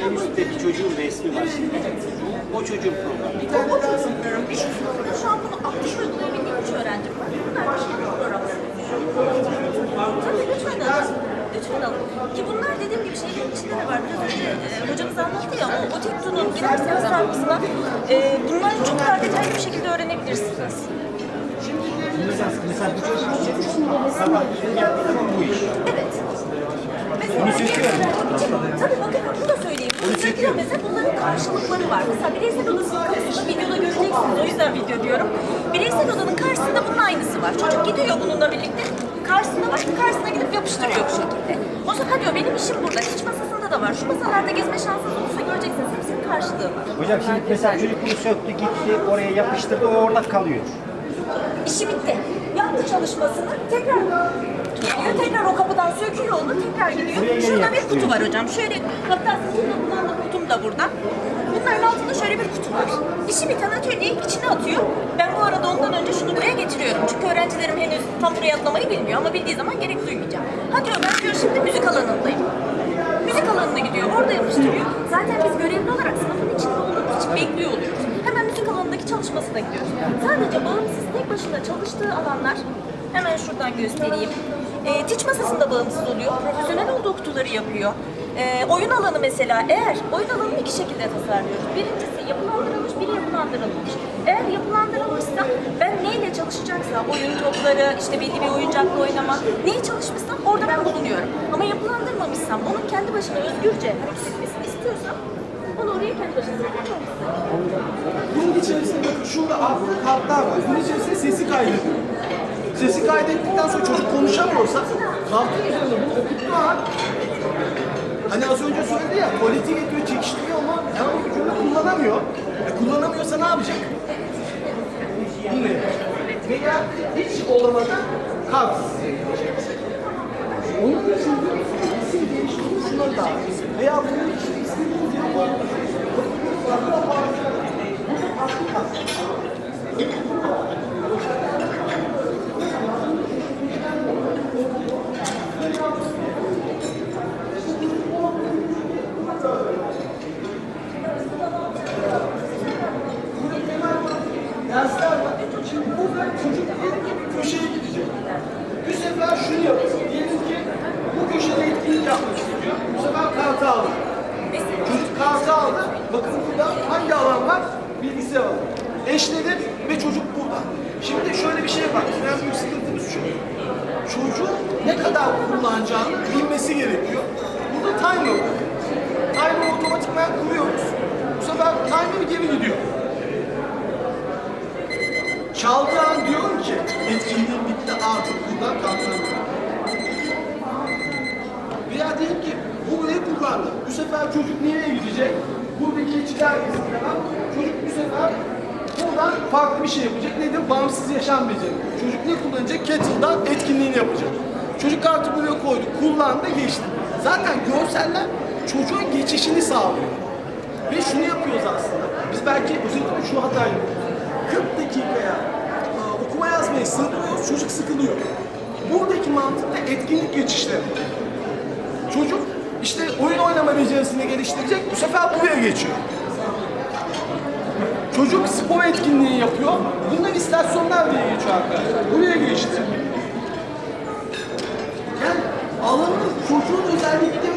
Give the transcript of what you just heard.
en üstteki çocuğun resmi var şimdi. O çocuğun programı. O çözümlerin bir kısmında şu an bunu aktif uygulayabildiğim üç öğrencim var. Bunlar bir programları Tabii lütfen alın. Lütfen alın. Ki bunlar dediğim gibi şeyin içinde de var. Biraz önce e, hocamız anlattı ya, o, o TikTok'un girerseniz sayfasına e, bunları çok daha detaylı bir şekilde öğrenebilirsiniz. Mesela, mesela bu çocuk için sabah bu iş. Evet. Mesela Onu Tabii bakın bunu da söyleyeyim. Bunu çekiyor. Mesela bunların karşılıkları var. Mesela bireysel odasının karşısında videoda göreceksiniz. O yüzden video diyorum. Bireysel odanın karşısında bunun aynısı var. Çocuk gidiyor bununla birlikte. Karşısına var. Karşısına gidip yapıştırıyor bu şekilde. O zaman diyor benim işim burada. Hiç masasında da var. Şu masalarda gezme şansınız olursa göreceksiniz. Hepsinin karşılığı var. Hocam şimdi mesela çocuk bunu söktü gitti oraya yapıştırdı o orada kalıyor. İşi bitti. Yaptı çalışmasını. Tekrar tutuyor. Tekrar o kapıdan söküyor onu. Tekrar gidiyor. Şurada bir kutu var hocam. Şöyle hatta sizin de kullandığım kutum da burada. Bunların altında şöyle bir kutu var. İşi biten atölyeyi içine atıyor. Ben bu arada ondan önce şunu buraya getiriyorum. Çünkü öğrencilerim henüz tam buraya atlamayı bilmiyor ama bildiği zaman gerek duymayacağım. Ha diyor ben diyor şimdi müzik alanındayım. Müzik alanına gidiyor, orada yapıştırıyor. Zaten biz görevli olarak sınıfın içinde olduğumuz için bekliyor oluyoruz. Hemen müzik alanındaki çalışmasına gidiyoruz. Sadece bağımsız tek başına çalıştığı alanlar, hemen şuradan göstereyim. E, tiç masasında bağımsız oluyor, profesyonel olduğu kutuları yapıyor. E, oyun alanı mesela, eğer oyun alanını iki şekilde tasarlıyoruz. Birincisi yapılandırılmış, biri yapılandırılmış. Eğer yapılandırılmışsa ben neyle çalışacaksa, oyun topları, işte belli bir oyuncakla oynama, neyi çalışmışsam orada ben bulunuyorum. Ama yapılandırmamışsam, onun kendi başına özgürce hareket etmesini istiyorsam, onu oraya kendi başına bırakmam. Bunun içerisinde bakın şurada altta kartlar var. Bunun içerisinde sesi kaydediyor. Sesi kaydettikten sonra çocuk konuşamıyorsa kartın üzerinde bunu okuttuğu an Hani az önce söyledi ya, tuvalete gidiyor, çekiştiriyor ama herhangi bir cümle kullanamıyor. E, kullanamıyorsa ne yapacak? Yapacak. Veya hiç olamadı, kart. Onun için isim değiştirip şunları da Veya bunun için istediğiniz yere koyabilirsiniz. dersler var. Şimdi burada çocuk diyelim ki bir köşeye gidecek. Bu sefer şunu yapıyor. Diyelim ki bu köşede etkinlik yapmak istiyor. Bu sefer kartı aldı. Çocuk kartı aldı. Bakın burada hangi alan var? Bilgisayar alanı. Eşledi ve çocuk burada. Şimdi şöyle bir şey var. En büyük sıkıntımız şu. Çocuğun ne kadar kullanacağını bilmesi gerekiyor. Burada timer var. Timer otomatikman kuruyoruz. Bu sefer timer geri gidiyor. Çaldığı an diyorum ki etkinliğin bitti artık buradan kalkalım. Veya diyelim ki burayı kullandı. Bu sefer çocuk nereye gidecek? Buradaki geçiler var. Çocuk bu sefer buradan farklı bir şey yapacak. Nedir? Bağımsız yaşam beceri. Çocuk ne kullanacak? Kettle'dan etkinliğini yapacak. Çocuk kartı buraya koydu. Kullandı, geçti. Zaten görseller çocuğun geçişini sağlıyor. Ve şunu yapıyoruz aslında. Biz belki özellikle şu hatayı yapıyoruz. 40 dakikaya e, okuma yazmayı sığdırıyoruz, çocuk sıkılıyor. Buradaki mantık da etkinlik geçişleri. Çocuk işte oyun oynama becerisini geliştirecek, bu sefer buraya geçiyor. Çocuk spor etkinliği yapıyor, bunlar istasyonlar diye geçiyor arkadaşlar. Buraya geçti. Yani alanın çocuğun özelliklerine